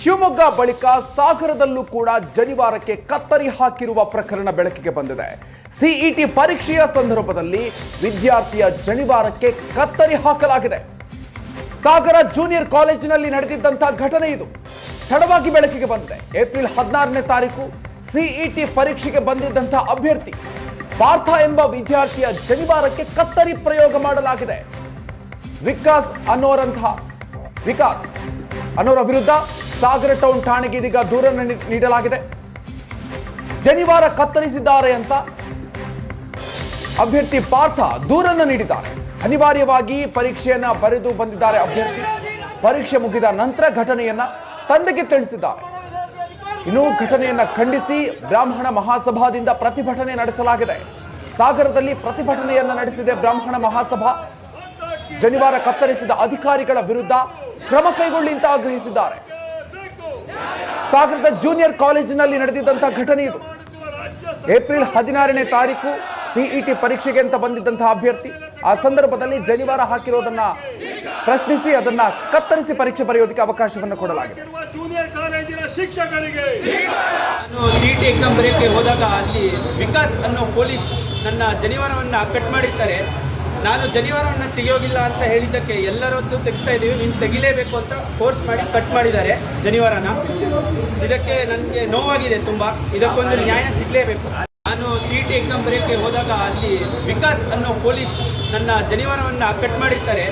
ಶಿವಮೊಗ್ಗ ಬಳಿಕ ಸಾಗರದಲ್ಲೂ ಕೂಡ ಜನಿವಾರಕ್ಕೆ ಕತ್ತರಿ ಹಾಕಿರುವ ಪ್ರಕರಣ ಬೆಳಕಿಗೆ ಬಂದಿದೆ. ಸಿಇಟಿ ಪರೀಕ್ಷೆಯ ಸಂದರ್ಭದಲ್ಲಿ ವಿದ್ಯಾರ್ಥಿಯ ಜನಿವಾರಕ್ಕೆ ಕತ್ತರಿ ಹಾಕಲಾಗಿದೆ. ಸಾಗರ ಜೂನಿಯರ್ ಕಾಲೇಜಿನಲ್ಲಿ ನಡೆದಿದ್ದಂತಹ ಘಟನೆ ಇದು. ತಡವಾಗಿ ಬೆಳಕಿಗೆ ಬಂದಿದೆ. ಏಪ್ರಿಲ್ ಹದಿನಾರನೇ ತಾರೀಕು ಸಿಇಟಿ ಪರೀಕ್ಷೆಗೆ ಬಂದಿದ್ದಂತಹ ಅಭ್ಯರ್ಥಿ ಪಾರ್ಥ ಎಂಬ ವಿದ್ಯಾರ್ಥಿಯ ಜನಿವಾರಕ್ಕೆ ಕತ್ತರಿ ಪ್ರಯೋಗ ಮಾಡಲಾಗಿದೆ. ವಿಕಾಸ್ ಅನ್ನೋರಂತಹ ವಿಕಾಸ್ ಅನ್ನೋರ ವಿರುದ್ಧ ಸಾಗರ ಟೌನ್ ಠಾಣೆಗೆ ಇದೀಗ ದೂರನ್ನು ನೀಡಲಾಗಿದೆ. ಜನಿವಾರ ಕತ್ತರಿಸಿದ್ದಾರೆ ಅಂತ ಅಭ್ಯರ್ಥಿ ಪಾರ್ಥ ದೂರನ್ನು ನೀಡಿದ್ದಾರೆ. ಅನಿವಾರ್ಯವಾಗಿ ಪರೀಕ್ಷೆಯನ್ನ ಬರೆದು ಬಂದಿದ್ದಾರೆ ಅಭ್ಯರ್ಥಿ. ಪರೀಕ್ಷೆ ಮುಗಿದ ನಂತರ ಘಟನೆಯನ್ನ ತಂದೆಗೆ ತಿಳಿಸಿದ್ದಾರೆ. ಇನ್ನು ಘಟನೆಯನ್ನ ಖಂಡಿಸಿ ಬ್ರಾಹ್ಮಣ ಮಹಾಸಭಾದಿಂದ ಪ್ರತಿಭಟನೆ ನಡೆಸಲಾಗಿದೆ. ಸಾಗರದಲ್ಲಿ ಪ್ರತಿಭಟನೆಯನ್ನ ನಡೆಸಿದೆ ಬ್ರಾಹ್ಮಣ ಮಹಾಸಭಾ. ಜನಿವಾರ ಕತ್ತರಿಸಿದ ಅಧಿಕಾರಿಗಳ ವಿರುದ್ಧ ಕ್ರಮ ಕೈಗೊಳ್ಳಿ ಅಂತ ಆಗ್ರಹಿಸಿದ್ದಾರೆ. ಸಾಗರದ ಜೂನಿಯರ್ ಕಾಲೇಜಿನಲ್ಲಿ ನಡೆದಿದ್ದಂತಹ ಘಟನೆ ಇದು. ಏಪ್ರಿಲ್ ಹದಿನಾರನೇ ತಾರೀಕು ಸಿಇಟಿ ಪರೀಕ್ಷೆಗೆ ಅಂತ ಬಂದಿದ್ದಂತಹ ಅಭ್ಯರ್ಥಿ. ಆ ಸಂದರ್ಭದಲ್ಲಿ ಜನಿವಾರ ಹಾಕಿರೋದನ್ನ ಪ್ರಶ್ನಿಸಿ, ಅದನ್ನ ಕತ್ತರಿಸಿ ಪರೀಕ್ಷೆ ಬರೆಯೋದಕ್ಕೆ ಅವಕಾಶವನ್ನು ಕೊಡಲಾಗಿದೆ. ಜೂನಿಯರ್ ಕಾಲೇಜಿನ ಶಿಕ್ಷಕರಿಗೆ ನಾನು ಸಿ ಟಿ ಎಕ್ಸಾಮ್ ಬರೆಯೋಕ್ಕೆ ಹೋದಾಗ ಅಲ್ಲಿ ವಿಕಾಸ್ ಅನ್ನೋ ಪೊಲೀಸ್ ನನ್ನ ಜನಿವಾರವನ್ನ ಕಟ್ ಮಾಡಿರ್ತಾರೆ. ನಾನು ಜನಿವಾರವನ್ನು ತೆಗೆಯೋಗಿಲ್ಲ ಅಂತ ಹೇಳಿದ್ದಕ್ಕೆ ಎಲ್ಲರದ್ದು ತೆಗಿಸ್ತಾ ಇದ್ದೀವಿ. ನೀನು ತೆಗಿಲೇಬೇಕು ಅಂತ ಫೋರ್ಸ್ ಮಾಡಿ ಕಟ್ ಮಾಡಿದ್ದಾರೆ ಜನಿವಾರನ. ಇದಕ್ಕೆ ನನಗೆ ನೋವಾಗಿದೆ ತುಂಬ. ಇದಕ್ಕೊಂದು ನ್ಯಾಯ ಸಿಗಲೇಬೇಕು. ನಾನು ಸಿ ಟಿ ಎಕ್ಸಾಮ್ ಬರೆಯೋಕ್ಕೆ ಹೋದಾಗ ಅಲ್ಲಿ ವಿಕಾಸ್ ಅನ್ನೋ ಪೊಲೀಸ್ ನನ್ನ ಜನಿವಾರವನ್ನು ಕಟ್ ಮಾಡಿರ್ತಾರೆ.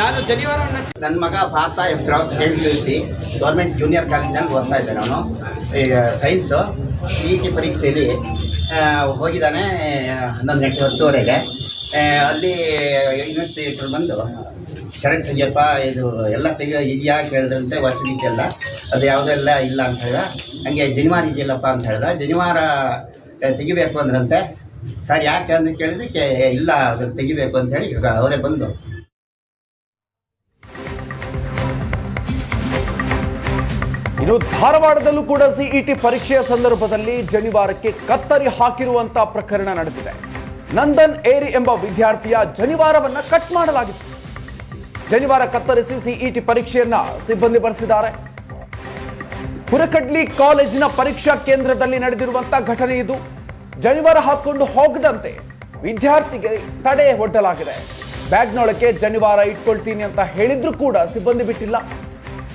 ನಾನು ಜನಿವಾರವನ್ನು ನನ್ನ ಮಗ Partha S state university government junior ಕಾಲೇಜಿನಲ್ಲಿ ಓದ್ತಾ ಇದ್ದೆ ನಾನು ಈಗ ಸೈನ್ಸು ಸಿ ಇ ಟಿ ಪರೀಕ್ಷೆಯಲ್ಲಿ ಹೋಗಿದ್ದಾನೆ ಹನ್ನೊಂದು ಗಂಟೆ ಹತ್ತುವರೆಗೆ. ಅಲ್ಲಿ ಇನ್ವೆಸ್ಟಿಗೇಟರ್ ಬಂದು ಶರ್ಟ್ ತೆಗಿಯಪ್ಪ, ಇದು ಎಲ್ಲ ತೆಗೆ ಇದೆಯಾ ಕೇಳಿದ್ರಂತೆ ವಸತಿ ಇದೆಯಲ್ಲ ಅದು ಯಾವುದೆಲ್ಲ ಇಲ್ಲ ಅಂತ ಹೇಳ್ದ ಹಂಗೆ ಜನಿವಾರ ಇದೆಯಲ್ಲಪ್ಪ ಅಂತ ಹೇಳ್ದ. ಜನಿವಾರ ತೆಗಿಬೇಕು ಅಂದ್ರಂತೆ. ಸರ್, ಯಾಕೆ ಅಂತ ಕೇಳಿದಕ್ಕೆ ಇಲ್ಲ, ಅದನ್ನು ತೆಗಿಬೇಕು ಅಂತ ಹೇಳಿ ಅವರೇ ಬಂದು. ಇನ್ನು ಧಾರವಾಡದಲ್ಲೂ ಕೂಡ ಸಿಇಟಿ ಪರೀಕ್ಷೆಯ ಸಂದರ್ಭದಲ್ಲಿ ಜನಿವಾರಕ್ಕೆ ಕತ್ತರಿ ಹಾಕಿರುವಂತಹ ಪ್ರಕರಣ ನಡೆದಿದೆ. ನಂದನ್ ಏರಿ ಎಂಬ ವಿದ್ಯಾರ್ಥಿಯ ಜನಿವಾರವನ್ನ ಕಟ್ ಮಾಡಲಾಗಿತ್ತು. ಜನಿವಾರ ಕತ್ತರಿಸಿ ಸಿಇಟಿ ಪರೀಕ್ಷೆಯನ್ನ ಸಿಬ್ಬಂದಿ ಬರೆಸಿದ್ದಾರೆ. ಹುರಕಡ್ಲಿ ಕಾಲೇಜಿನ ಪರೀಕ್ಷಾ ಕೇಂದ್ರದಲ್ಲಿ ನಡೆದಿರುವಂತಹ ಘಟನೆ ಇದು. ಜನಿವಾರ ಹಾಕೊಂಡು ಹೋಗದಂತೆ ವಿದ್ಯಾರ್ಥಿಗೆ ತಡೆ ಒಡ್ಡಲಾಗಿದೆ. ಬ್ಯಾಗ್ನೊಳಕ್ಕೆ ಜನಿವಾರ ಇಟ್ಕೊಳ್ತೀನಿ ಅಂತ ಹೇಳಿದ್ರು ಕೂಡ ಸಿಬ್ಬಂದಿ ಬಿಟ್ಟಿಲ್ಲ.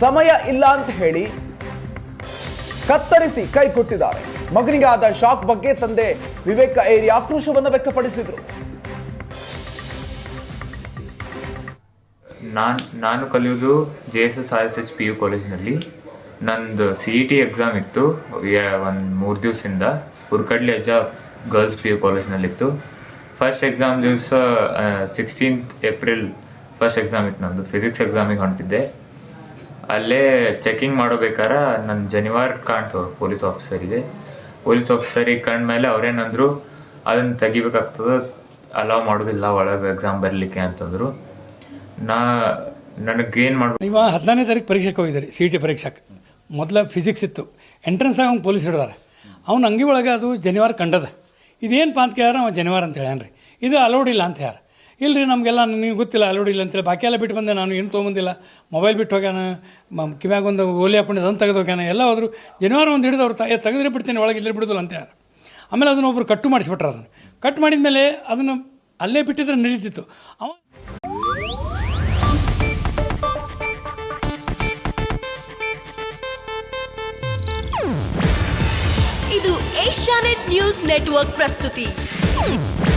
ಸಮಯ ಇಲ್ಲ ಅಂತ ಹೇಳಿ ಕತ್ತರಿಸಿ ಕೈ ಕೊಟ್ಟಿದ್ದಾರೆ. ಮಗನಿಗೆ ಆದ ಶಾಕ್ ಬಗ್ಗೆ ತಂದೆ ವಿವೇಕ ಏರಿ ಆಕ್ರೋಶವನ್ನು ವ್ಯಕ್ತಪಡಿಸಿದ್ರು. ನಾನು ನಾನು ಕಲಿಯೋದು J S S R S H P U ಕಾಲೇಜಿನಲ್ಲಿ ನಂದು ಸಿ ಇ ಟಿ ಎಕ್ಸಾಮ್ ಇತ್ತು. ಒಂದು ಮೂರು ದಿವಸದಿಂದ. Hurkadli Ajja girls P U ಕಾಲೇಜ್ನಲ್ಲಿತ್ತು first exam ದಿವಸ ಸಿಕ್ಸ್ಟೀನ್ತ್ ಏಪ್ರಿಲ್ ಫಸ್ಟ್ ಎಕ್ಸಾಮ್ ಇತ್ತು ನಂದು. ಫಿಸಿಕ್ಸ್ ಎಕ್ಸಾಮಿಗೆ ಹೊಂಟಿದ್ದೆ. ಅಲ್ಲೇ ಚೆಕಿಂಗ್ ಮಾಡೋಬೇಕಾರ ನನ್ನ ಜನಿವಾರ್ ಕಾಣ್ತು ಪೊಲೀಸ್ ಆಫೀಸರಿಗೆ. ಪೊಲೀಸ್ ಆಫೀಸರಿಗೆ ಕಂಡ್ಮೇಲೆ ಅವ್ರೇನಂದ್ರು ಅದನ್ನು ತೆಗಿಬೇಕಾಗ್ತದ ಅಲೋ ಮಾಡೋದಿಲ್ಲ, ಒಳಗೆ ಎಕ್ಸಾಮ್ ಬರಲಿಕ್ಕೆ ಅಂತಂದರು. ನಾ, ನನಗೇನು ಮಾಡ್ಬೇಕು ನೀವು ಹದಿನಾರನೇ ತಾರೀಕು ಪರೀಕ್ಷೆಗೆ ಹೋಗಿದ್ದೀರಿ ಸಿ ಟಿ ಪರೀಕ್ಷೆಗೆ. ಮೊದಲ ಫಿಸಿಕ್ಸ್ ಇತ್ತು. ಎಂಟ್ರೆನ್ಸ್ ಆಗಿ ಅವ್ನು ಪೊಲೀಸ್ ಹಿಡಿದಾರೆ. ಅವ್ನು ಅಂಗಿ ಒಳಗೆ ಅದು ಜನಿವಾರ ಕಂಡದ. ಇದೇನಪ್ಪ ಅಂತ ಕೇಳ್ಯಾರ, ಅವ ಜನಿವಾರ ಅಂತ ಹೇಳ್ಯಾನ್ರಿ. ಇದು ಅಲೌಡ್ ಇಲ್ಲ ಅಂತ ಯಾರು ಇಲ್ರಿ, ನಮಗೆಲ್ಲ ನನಗೆ ಗೊತ್ತಿಲ್ಲ, ಅಲ್ಲೋಡಿ ಇಲ್ಲ ಅಂತೇಳಿ. ಬಾಕಿ ಎಲ್ಲ ಬಿಟ್ಟು ಬಂದೆ ನಾನು, ಏನು ತೊಗೊಂಬಂದಿಲ್ಲ. ಮೊಬೈಲ್ ಬಿಟ್ಟು ಹೋಗ್ಯಾನ ಕಿವ್ಯಾಗ ಒಂದು ಓಲಿ ಹಾಕೊಂಡು ಅದನ್ನು ತೆಗೆದು ಹೋಗ್ಯಾನ ಎಲ್ಲ ಹೋದ್ರು. ಜನಿವಾರ ಒಂದು ಹಿಡಿದು ಅವ್ರು ತೆಗೆದ್ರೆ ಬಿಡ್ತೇನೆ, ಒಳಗೆ ಇಲ್ಲೇ ಬಿಡೋದಿಲ್ಲ ಅಂತ ಯಾರು. ಆಮೇಲೆ ಅದನ್ನು ಒಬ್ಬರು ಕಟ್ಟು ಮಾಡಿಸ್ಬಿಟ್ರೆ ಅದನ್ನು. ಕಟ್ ಮಾಡಿದ ಮೇಲೆ ಅದನ್ನು ಅಲ್ಲೇ ಬಿಟ್ಟಿದ್ರೆ ನಡೀತಿತ್ತು. ಅವ ಇದು ಏಷ್ಯಾನೆಟ್ ನ್ಯೂಸ್ ನೆಟ್ವರ್ಕ್ ಪ್ರಸ್ತುತಿ.